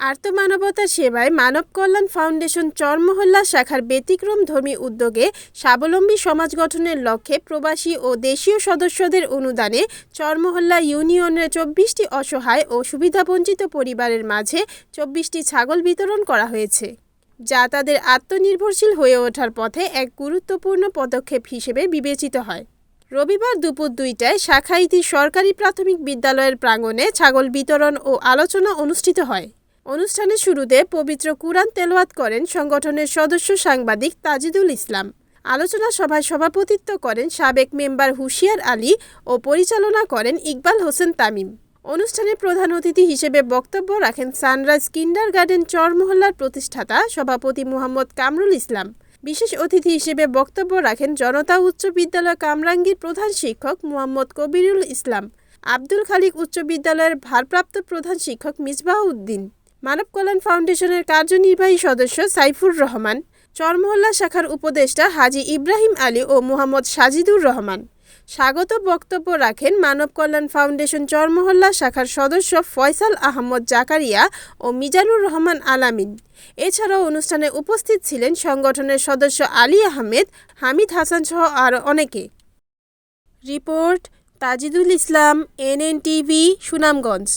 আর্তমানবতার সেবায় মানব কল্যাণ ফাউন্ডেশন চরমহল্লা শাখার ব্যতিক্রম ধর্মী উদ্যোগে স্বাবলম্বী সমাজ গঠনের লক্ষ্যে প্রবাসী ও দেশীয় সদস্যদের অনুদানে চরমহল্লা ইউনিয়নের চব্বিশটি অসহায় ও সুবিধাবঞ্চিত পরিবারের মাঝে চব্বিশটি ছাগল বিতরণ করা হয়েছে, যা তাদের আত্মনির্ভরশীল হয়ে ওঠার পথে এক গুরুত্বপূর্ণ পদক্ষেপ হিসেবে বিবেচিত হয়। রবিবার দুপুর দুইটায় শাখাইতি সরকারি প্রাথমিক বিদ্যালয়ের প্রাঙ্গণে ছাগল বিতরণ ও আলোচনা অনুষ্ঠিত হয়। অনুষ্ঠানের শুরুতে পবিত্র কুরআন তেলাওয়াত করেন সংগঠনের সদস্য সাংবাদিক তাজিদুল ইসলাম। আলোচনা সভায় সভাপতিত্ব করেন সাবেক মেম্বার হুশিয়ার আলী ও পরিচালনা করেন ইকবাল হোসেন তামিম। অনুষ্ঠানে প্রধান অতিথি হিসেবে বক্তব্য রাখেন সানরাইজ কিন্ডার গার্ডেন চরমহল্লার প্রতিষ্ঠাতা সভাপতি মোহাম্মদ কামরুল ইসলাম। বিশেষ অতিথি হিসেবে বক্তব্য রাখেন জনতা উচ্চ বিদ্যালয় কামরাঙ্গীর প্রধান শিক্ষক মোহাম্মদ কবিরুল ইসলাম। আব্দুল খালিক উচ্চ বিদ্যালয়ের ভারপ্রাপ্ত প্রধান শিক্ষক মিসবাহ উদ্দিন। মানব কল্যাণ ফাউন্ডেশনের কার্যনির্বাহী সদস্য সাইফুর রহমান, চরমহল্লা শাখার উপদেষ্টা হাজি ইব্রাহিম আলী ও মোহাম্মদ সাজিদুর রহমান। স্বাগত বক্তব্য রাখেন মানব কল্যাণ ফাউন্ডেশন চরমহল্লা শাখার সদস্য ফয়সাল আহমদ জাকারিয়া ও মিজানুর রহমান আলামিন। এছাড়াও অনুষ্ঠানে উপস্থিত ছিলেন সংগঠনের সদস্য আলী আহমেদ, হামিদ হাসান সহ আরও অনেকে। Report Tajidul Islam NN TV Sunamganj.